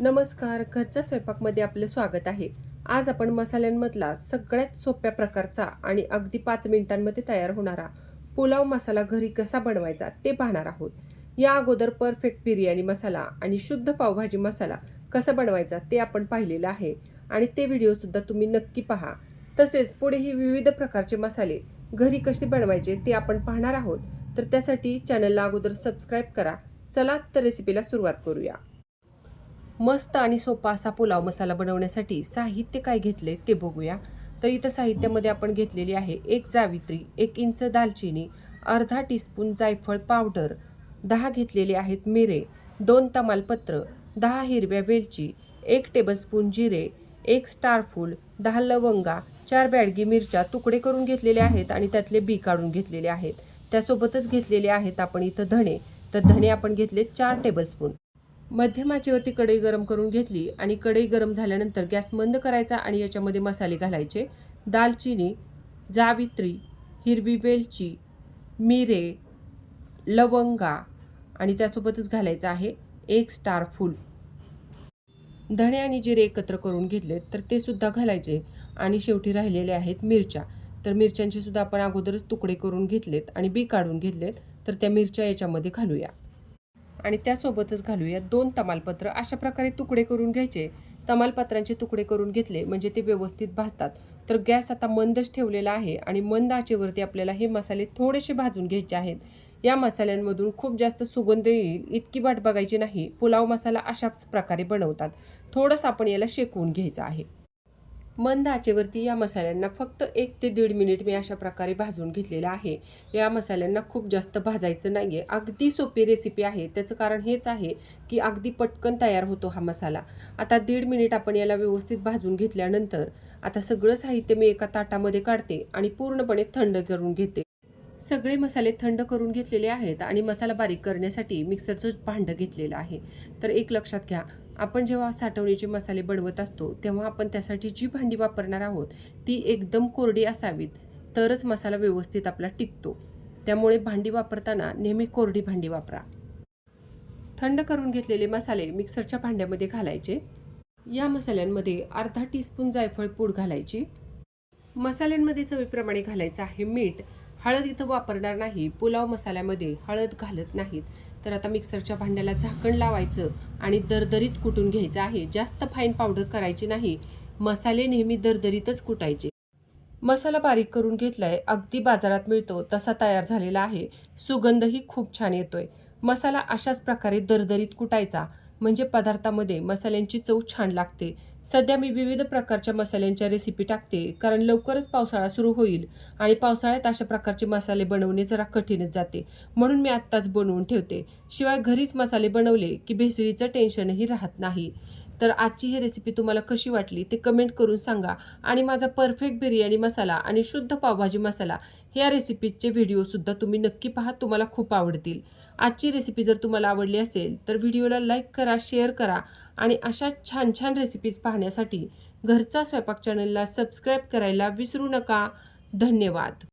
नमस्कार घरच्या स्वयंपाकमध्ये आपलं स्वागत आहे. आज आपण मसाल्यांमधला सगळ्यात सोप्या प्रकारचा आणि अगदी पाच मिनिटांमध्ये तयार होणारा पुलाव मसाला घरी कसा बनवायचा ते पाहणार आहोत. या अगोदर परफेक्ट बिर्याणी मसाला आणि शुद्ध पावभाजी मसाला कसा बनवायचा ते आपण पाहिलेलं आहे आणि ते व्हिडिओसुद्धा तुम्ही नक्की पहा. तसेच पुढेही विविध प्रकारचे मसाले घरी कसे बनवायचे ते आपण पाहणार आहोत. तर त्यासाठी चॅनलला अगोदर सबस्क्राईब करा. चला तर रेसिपीला सुरुवात करूया. मस्त आणि सोपा असा पुलाव मसाला बनवण्यासाठी साहित्य काय घेतले ते बघूया. तर इथं साहित्यामध्ये आपण घेतलेली आहे एक जावित्री एक इंच दालचिनी अर्धा टीस्पून जायफळ पावडर दहा घेतलेले आहेत मिरे दोन तमालपत्र दहा हिरव्या वेलची एक टेबलस्पून जिरे एक स्टार फूल दहा लवंगा चार बॅडगी मिरच्या तुकडे करून घेतलेले आहेत आणि त्यातले बी काढून घेतलेले आहेत. त्यासोबतच घेतलेले आहेत आपण इथं धणे. तर धणे आपण घेतले चार टेबलस्पून मध्यमाचेवरती कढई गरम करून घेतली आणि कढई गरम झाल्यानंतर गॅस मंद करायचा आणि याच्यामध्ये मसाले घालायचे. दालचिनी जावित्री हिरवी वेलची मिरे लवंगा आणि त्यासोबतच घालायचं आहे एक स्टार फूल. धणे आणि जिरे एकत्र करून घेतले तर ते सुद्धा घालायचे आणि शेवटी राहिलेले आहेत मिरच्या. तर मिरच्यांचे सुद्धा आपण अगोदरच तुकडे करून घेतलेत आणि बी काढून घेतलेत. तर त्या मिरच्या याच्यामध्ये घालूया. आणि त्यासोबतच घालूया दोन तमालपत्र. अशा प्रकारे तुकडे करून घ्यायचे. तमालपत्रांचे तुकडे करून घेतले म्हणजे ते व्यवस्थित भाजतात. तर गॅस आता मंदच ठेवलेला आहे आणि मंद आचेवरती आपल्याला हे मसाले थोडेसे भाजून घ्यायचे आहेत. या मसाल्यांमधून खूप जास्त सुगंध येईल इतकी वाट बघायची नाही. पुलाव मसाला अशाच प्रकारे बनवतात. थोडंसं आपण याला शेकवून घ्यायचं आहे. मंद आचेवरती या मसाल्यांना फक्त एक ते दीड मिनिट मी अशा प्रकारे भाजून घेतलेलं आहे. या मसाल्यांना खूप जास्त भाजायचं नाही आहे अगदी सोपी रेसिपी आहे. त्याचं कारण हेच आहे की अगदी पटकन तयार होतो हा मसाला. आता दीड मिनिट आपण याला व्यवस्थित भाजून घेतल्यानंतर आता सगळं साहित्य मी एका ताटामध्ये काढते आणि पूर्णपणे थंड करून घेते. सगळे मसाले थंड करून घेतलेले आहेत आणि मसाला बारीक करण्यासाठी मिक्सरचं भांडं घेतलेलं आहे. तर एक लक्षात घ्या. आपण जेव्हा साठवणीचे मसाले बनवत असतो तेव्हा आपण त्यासाठी जी भांडी वापरणार आहोत ती एकदम कोरडी असावीत. तरच मसाला व्यवस्थित आपला टिकतो. त्यामुळे भांडी वापरताना नेहमी कोरडी भांडी वापरा. थंड करून घेतलेले मसाले मिक्सरच्या भांड्यामध्ये घालायचे. या मसाल्यांमध्ये अर्धा टीस्पून जायफळ पूड घालायची. मसाल्यांमध्ये चवीप्रमाणे घालायचं आहे मीठ. हळद इथं वापरणार नाही. पुलाव मसाल्यामध्ये हळद घालत नाहीत. तर आता मिक्सरच्या भांड्याला झाकण लावायचं आणि दरदरीत कुटून घ्यायचं आहे. जास्त फाईन पावडर करायची नाही. मसाले नेहमी दरदरीतच कुटायचे. मसाला बारीक करून घेतलाय. अगदी बाजारात मिळतो. तसा तयार झालेला आहे. सुगंधही खूप छान येतोय. मसाला अशाच प्रकारे दरदरीत कुटायचा. म्हणजे पदार्थामध्ये मसाल्यांची चव छान लागते. सध्या मी विविध प्रकारच्या मसाल्यांच्या रेसिपी टाकते कारण लवकरच पावसाळा सुरू होईल आणि पावसाळ्यात अशा प्रकारचे मसाले बनवणे जरा कठीणच जाते म्हणून मी आत्ताच बनवून ठेवते. शिवाय घरीच मसाले बनवले की भेसळीचं टेन्शनही राहत नाही. तर आजची ही रेसिपी तुम्हाला कशी वाटली ते कमेंट करून सांगा आणि माझा परफेक्ट बिर्याणी मसाला आणि शुद्ध पावभाजी मसाला ह्या रेसिपीजचे व्हिडिओसुद्धा तुम्ही नक्की पहा तुम्हाला खूप आवडतील. आजची रेसिपी जर तुम्हाला आवडली असेल तर व्हिडिओला लाईक करा शेअर करा आणि अशा छान छान रेसिपीज पाहण्यासाठी घरचा स्वयंपाक चॅनलला सबस्क्राईब करायला विसरू नका. धन्यवाद.